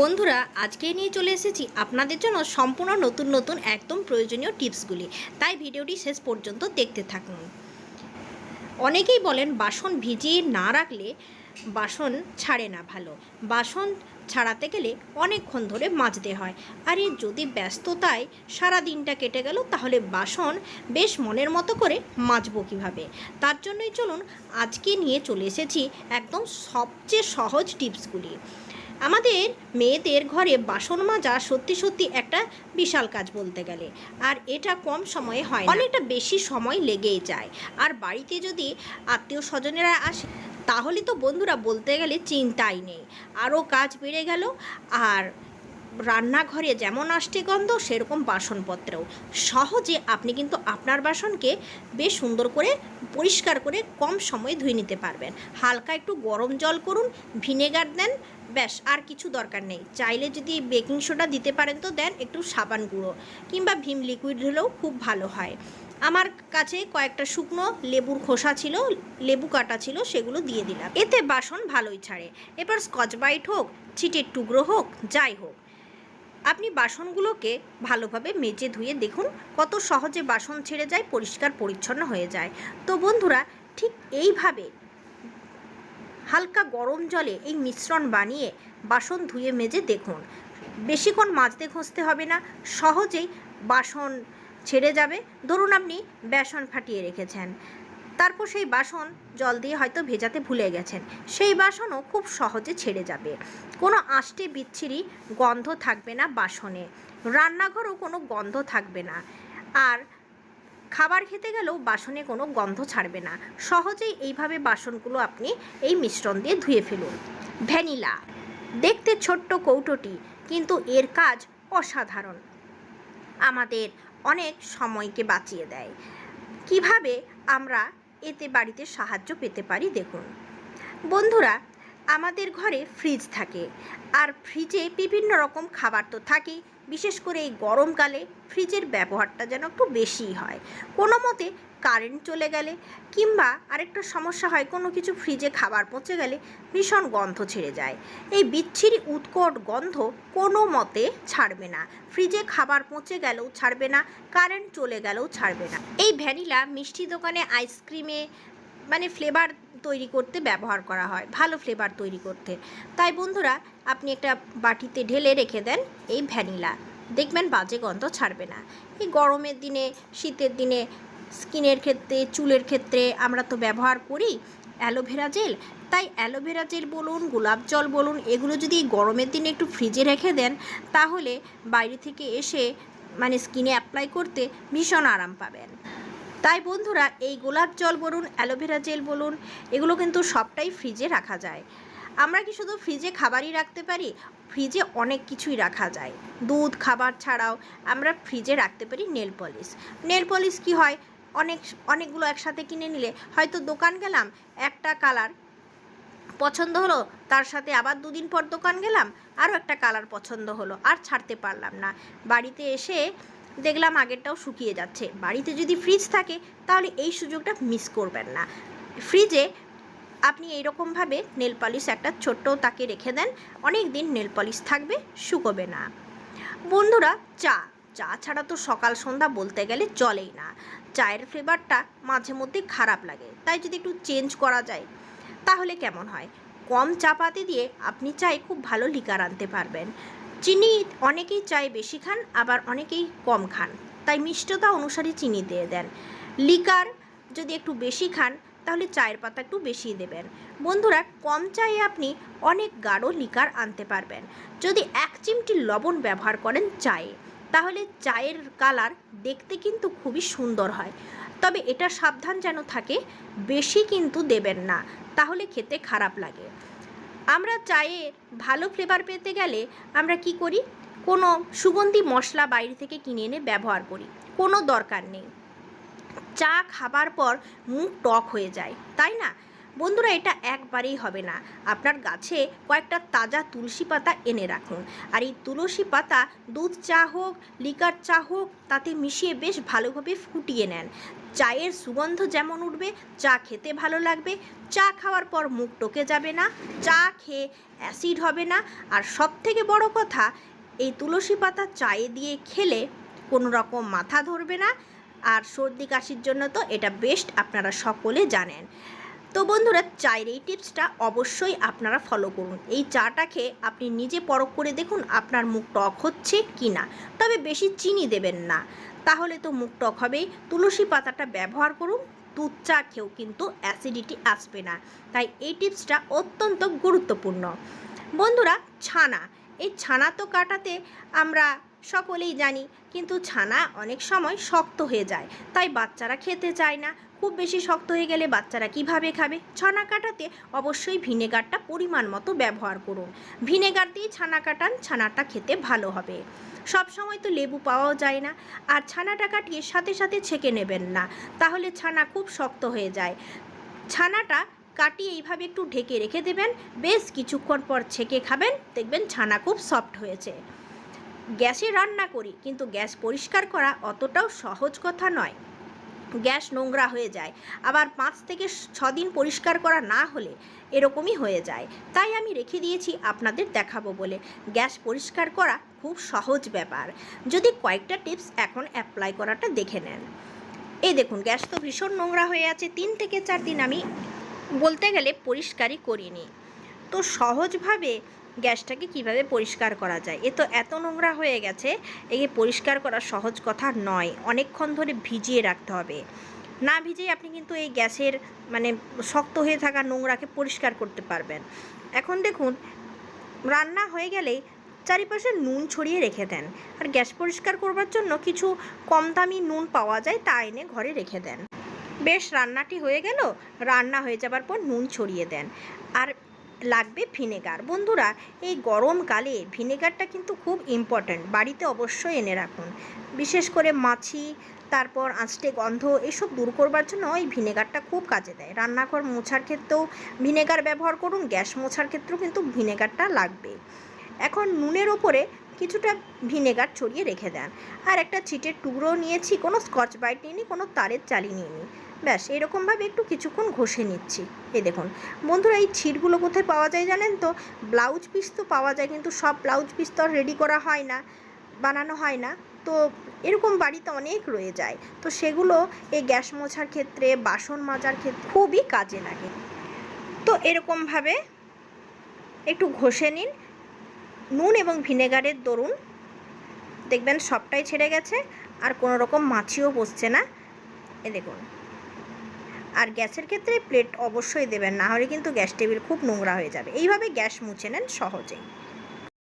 বন্ধুরা, আজকে নিয়ে চলে এসেছি আপনাদের জন্য সম্পূর্ণ নতুন নতুন একদম প্রয়োজনীয় টিপসগুলি। তাই ভিডিওটি শেষ পর্যন্ত দেখতে থাকুন। অনেকেই বলেন, বাসন ভিজিয়ে না রাখলে বাসন ছাড়ে না ভালো। বাসন ছাড়াতে গেলে অনেকক্ষণ ধরে মাজতে হয়। আর এই যদি ব্যস্ততায় সারা দিনটা কেটে গেল, তাহলে বাসন বেশ মনের মতো করে মাজবো কীভাবে? তার জন্যই চলুন, আজকে নিয়ে চলে এসেছি একদম সবচেয়ে সহজ টিপসগুলি। আমাদের মেয়েদের ঘরে বাসন মাজা সত্যি সত্যি একটা বিশাল কাজ বলতে গেলে। আর এটা কম সময়ে হয়। অনেকটা বেশি সময় লেগেই যায়। আর বাড়িতে যদি আত্মীয় স্বজনেরা আসে, তাহলে তো বন্ধুরা বলতে গেলে চিন্তাই নেই। আরও কাজ বেড়ে গেল, আর রান্নাঘরে যেমন আসছে গন্ধ, সেরকম বাসনপত্রেও। সহজে আপনি কিন্তু আপনার বাসনকে বেশ সুন্দর করে, পরিষ্কার করে কম সময়ে ধুয়ে নিতে পারবেন। হালকা একটু গরম জল করুন, ভিনেগার দেন, ব্যাস, আর কিছু দরকার নেই। চাইলে যদি বেকিং সোডা দিতে পারেন তো দেন একটু সাবান গুঁড়ো, কিংবা ভীম লিকুইড হলেও খুব ভালো হয়। আমার কাছে কয়েকটা শুকনো লেবুর খোসা ছিল, লেবু কাটা ছিল, সেগুলো দিয়ে দিলাম। এতে বাসন ভালোই ছাড়ে। এবার স্কচ বাইট হোক, ছিটের টুকরো হোক, যাই হোক আপনি বাসনগুলোকে ভালোভাবে মেজে ধুয়ে দেখুন, কত সহজে বাসন ছেড়ে যায়, পরিষ্কার পরিচ্ছন্ন হয়ে যায়। তো বন্ধুরা, ঠিক এইভাবে হালকা গরম জলে এই মিশ্রণ বানিয়ে বাসন ধুয়ে মেজে দেখুন। বেশিক্ষণ মাজতে ঘষতে হবে না, সহজেই বাসন ছেড়ে যাবে। ধরুন আপনি বেসন ফাটিয়ে রেখেছেন। তারপর সেই বাসন জল দিয়ে হয়তো ভেজাতে ভুলে গেছেন। সেই বাসনও খুব সহজে ছেড়ে যাবে। কোনো আষ্টে বিচ্ছিরি গন্ধ থাকবে না বাসনে। রান্নাঘরও কোনো গন্ধ থাকবে না। আর খাবার খেতে গেলেও বাসনে কোনো গন্ধ ছাড়বে না। সহজেই এইভাবে বাসনগুলো আপনি এই মিশ্রণ দিয়ে ধুয়ে ফেলুন। ভ্যানিলা। দেখতে ছোট্ট কৌটোটি, কিন্তু এর কাজ অসাধারণ। আমাদের অনেক সময়কে বাঁচিয়ে দেয়। কীভাবে আমরা এতে বাড়িতে সাহায্য পেতে পারি, দেখুন। বন্ধুরা, আমাদের ঘরে ফ্রিজ থাকে। আর ফ্রিজে বিভিন্ন রকম খাবার তো থাকেই। বিশেষ করে এই গরমকালে ফ্রিজের ব্যবহারটা যেন একটু বেশিই হয়। কোনো মতে কারেন্ট চলে গেলে কিংবা আরেকটা সমস্যা হয়, কোনো কিছু ফ্রিজে খাবার পচে গেলে ভীষণ গন্ধ ছেড়ে যায়। এই বিচ্ছিরি উৎকট গন্ধ কোনো মতে ছাড়বে না। ফ্রিজে খাবার পচে গেলেও ছাড়বে না কারেন্ট চলে গেলেও ছাড়বে না। এই ভ্যানিলা মিষ্টি দোকানে আইসক্রিমে মানে ফ্লেভার তৈরি করতে ব্যবহার করা হয়, ভালো ফ্লেভার তৈরি করতে। তাই বন্ধুরা, আপনি একটা বাটিতে ঢেলে রেখে দেন এই ভ্যানিলা। দেখবেন বাজে গন্ধ ছাড়বে না। এই গরমের দিনে, শীতের দিনে স্কিনের ক্ষেত্রে, চুলের ক্ষেত্রে আমরা তো ব্যবহার করি অ্যালোভেরা জেল। তাই অ্যালোভেরা জেল বলুন, গোলাপ জল বলুন, এগুলো যদি গরমের দিনে একটু ফ্রিজে রেখে দেন, তাহলে বাইরে থেকে এসে মানে স্কিনে অ্যাপ্লাই করতে ভীষণ আরাম পাবেন। তাই বন্ধুরা, এই গোলাপ জল বলুন, অ্যালোভেরা জেল বলুন, এগুলো কিন্তু সবটাই ফ্রিজে রাখা যায়। আমরা কি শুধু ফ্রিজে খাবারই রাখতে পারি? ফ্রিজে অনেক কিছুই রাখা যায়। দুধ, খাবার ছাড়াও আমরা ফ্রিজে রাখতে পারি নেল পলিশ। নেল পলিশ কি হয়? অনেক, অনেকগুলো একসাথে কিনে নিলে। হয়তো দোকান গেলাম, একটা কালার পছন্দ হলো, তার সাথে আবার দুদিন পর দোকান গেলাম, আরও একটা কালার পছন্দ হলো, আর ছাড়তে পারলাম না। বাড়িতে এসে দেখলাম আগেরটাও শুকিয়ে যাচ্ছে। বাড়িতে যদি ফ্রিজ থাকে, তাহলে এই সুযোগটা মিস করবেন না। ফ্রিজে আপনি এইরকমভাবে নেল পলিশ একটা ছোট্ট তাকে রেখে দেন, অনেক দিন নেল পলিশ থাকবে, শুকোবে না। বন্ধুরা, চা চা ছাড়া তো সকাল সন্ধ্যা বলতে গেলে চলেই না। চায়ের ফ্লেভারটা মাঝে মধ্যে খারাপ লাগে। তাই যদি একটু চেঞ্জ করা যায়, তাহলে কেমন হয়? কম চা পাতি দিয়ে আপনি চায়ে খুব ভালো লিকার আনতে পারবেন। চিনি অনেকেই চায় বেশি খান, আবার অনেকেই কম খান। তাই মিষ্টতা অনুসারে চিনি দিয়ে দেন। লিকার যদি একটু বেশি খান, তাহলে চায়ের পাতা একটু বেশি দেবেন। বন্ধুরা, কম চায়ে আপনি অনেক গাঢ় লিকার আনতে পারবেন। যদি এক চিমটি লবণ ব্যবহার করেন চায়ে তাহলে চায়ের কালার দেখতে কিন্তু খুবই সুন্দর হয়। তবে এটা সাবধান যেন থাকে, বেশি কিন্তু দেবেন না, তাহলে খেতে খারাপ লাগে। আমরা চায়ে ভালো ফ্লেভার পেতে গেলে আমরা কি করি? কোনো সুগন্ধি মশলা বাইরে থেকে কিনে এনে ব্যবহার করি, কোনো দরকার নেই। চা খাবার পর মুখ টক হয়ে যায়, তাই না? বন্ধুরা, এটা একবারেই হবে না। আপনার গাছে কয়েকটা তাজা তুলসী পাতা এনে রাখুন। আর এই তুলসী পাতা দুধ চা হোক, লিকার চা হোক, তাতে মিশিয়ে বেশ ভালোভাবে ফুটিয়ে নেন। চায়ের সুগন্ধ যেমন উঠবে, চা খেতে ভালো লাগবে। চা খাওয়ার পর মুখ টোকে যাবে না, চা খেয়ে অ্যাসিড হবে না। আর সব থেকে বড় কথা, এই তুলসী পাতা চায়ে দিয়ে খেলে কোনো রকম মাথা ধরবে না। আর সর্দি কাশির জন্য তো এটা বেস্ট আপনারা সকলে জানেন। তো বন্ধুরা, চায়ের এই টিপসটা অবশ্যই আপনারা ফলো করুন। এই চাটা খেয়ে আপনি নিজে পরখ করে দেখুন আপনার মুখ টক হচ্ছে কি না। তবে বেশি চিনি দেবেন না। তাহলে তো মুখ টক হবেই। তুলসী পাতাটা ব্যবহার করুন। দুধ চা খেয়েও কিন্তু অ্যাসিডিটি আসবে না। তাই এই টিপসটা অত্যন্ত গুরুত্বপূর্ণ। বন্ধুরা, ছানা। এই ছানা তো কাটাতে আমরা সকলেই জানি, কিন্তু ছানা অনেক সময় শক্ত হয়ে যায়। তাই বাচ্চারা খেতে চায় না। খুব বেশি শক্ত হয়ে গেলে বাচ্চারা কীভাবে খাবে? ছানা কাটাতে অবশ্যই ভিনেগারটা পরিমাণ মতো ব্যবহার করুন। ভিনেগার দিয়ে ছানা কাটান, ছানাটা খেতে ভালো হবে। সব সময় তো লেবু পাওয়াও যায় না। আর ছানাটা কাটিয়ে সাথে সাথে ছেঁকে নেবেন না, তাহলে ছানা খুব শক্ত হয়ে যায়। ছানাটা কাটিয়ে এইভাবে একটু ঢেকে রেখে দেবেন। বেশ কিছুক্ষণ পর ছেঁকে খাবেন, দেখবেন ছানা খুব সফট হয়েছে। গ্যাসে রান্না করি, কিন্তু গ্যাস পরিষ্কার করা অতটাও সহজ কথা নয়। গ্যাস নোংরা হয়ে যায়। আবার পাঁচ থেকে ছ দিন পরিষ্কার করা না হলে এরকমই হয়ে যায়। তাই আমি রেখে দিয়েছি আপনাদের দেখাবো বলে। গ্যাস পরিষ্কার করা খুব সহজ ব্যাপার। যদি কয়েকটা টিপস এখন অ্যাপ্লাই করাটা দেখে নেন। এই দেখুন, গ্যাস তো ভীষণ নোংরা হয়ে আছে। তিন থেকে চার দিন আমি বলতে গেলে পরিষ্কারই করিনি। তো সহজভাবে গ্যাসটাকে কীভাবে পরিষ্কার করা যায়? এ তো এত নোংরা হয়ে গেছে একে পরিষ্কার করা সহজ কথা নয়, অনেকক্ষণ ধরে ভিজিয়ে রাখতে হবে। না ভিজিয়ে আপনি কিন্তু এই গ্যাসের মানে শক্ত হয়ে থাকা নোংরাকে পরিষ্কার করতে পারবেন। এখন দেখুন, রান্না হয়ে গেলেই চারিপাশে নুন ছড়িয়ে রেখে দেন। আর গ্যাস পরিষ্কার করবার জন্য কিছু কম দামি নুন পাওয়া যায় তা এনে ঘরে রেখে দেন। বেশ, রান্নাটি হয়ে গেল, রান্না হয়ে যাবার পর নুন ছড়িয়ে দেন। আর লাগবে ভিনেগার। বন্ধুরা, এই গরমকালে ভিনেগারটা কিন্তু খুব ইম্পর্ট্যান্ট বাড়িতে অবশ্যই এনে রাখুন। বিশেষ করে মাছি, তারপর আঁচটে গন্ধ, এসব দূর করবার জন্য এই ভিনেগারটা খুব কাজে দেয়। রান্নাঘর মোছার ক্ষেত্রেও ভিনেগার ব্যবহার করুন, গ্যাস মোছার ক্ষেত্রেও কিন্তু ভিনেগারটা লাগবে। এখন নুনের ওপরে কিছুটা ভিনেগার ছড়িয়ে রেখে দেন। আর একটা চিটের টুকরো নিয়েছি, কোনো স্কচ বাইট নিইনি, কোনো তারের চালি নিইনি। ব্যাস, এরকমভাবে একটু কিছুক্ষণ ঘষে নিচ্ছি। এই দেখুন, বন্ধুরা এই ছিটগুলো কোথায় পাওয়া যায় জানেন তো? ব্লাউজ পিস তো পাওয়া যায়, কিন্তু সব ব্লাউজ পিস তো আর রেডি করা হয় না, বানানো হয় না। তো এরকম বাড়িতে অনেক রয়ে যায়। তো সেগুলো এই গ্যাস মোছার ক্ষেত্রে, বাসন মাজার ক্ষেত্রে খুবই কাজে লাগে। তো এরকমভাবে একটু ঘষে নিন। নুন এবং ভিনেগারের দরুন। দেখবেন সবটাই ছেড়ে গেছে, আর কোনো রকম মাছিও বসছে না। এ দেখুন। আর গ্যাসের ক্ষেত্রে প্লেট অবশ্যই দেবেন, না হলে কিন্তু গ্যাস টেবিল খুব নোংরা হয়ে যাবে। এইভাবে গ্যাস মুছে নেন সহজেই।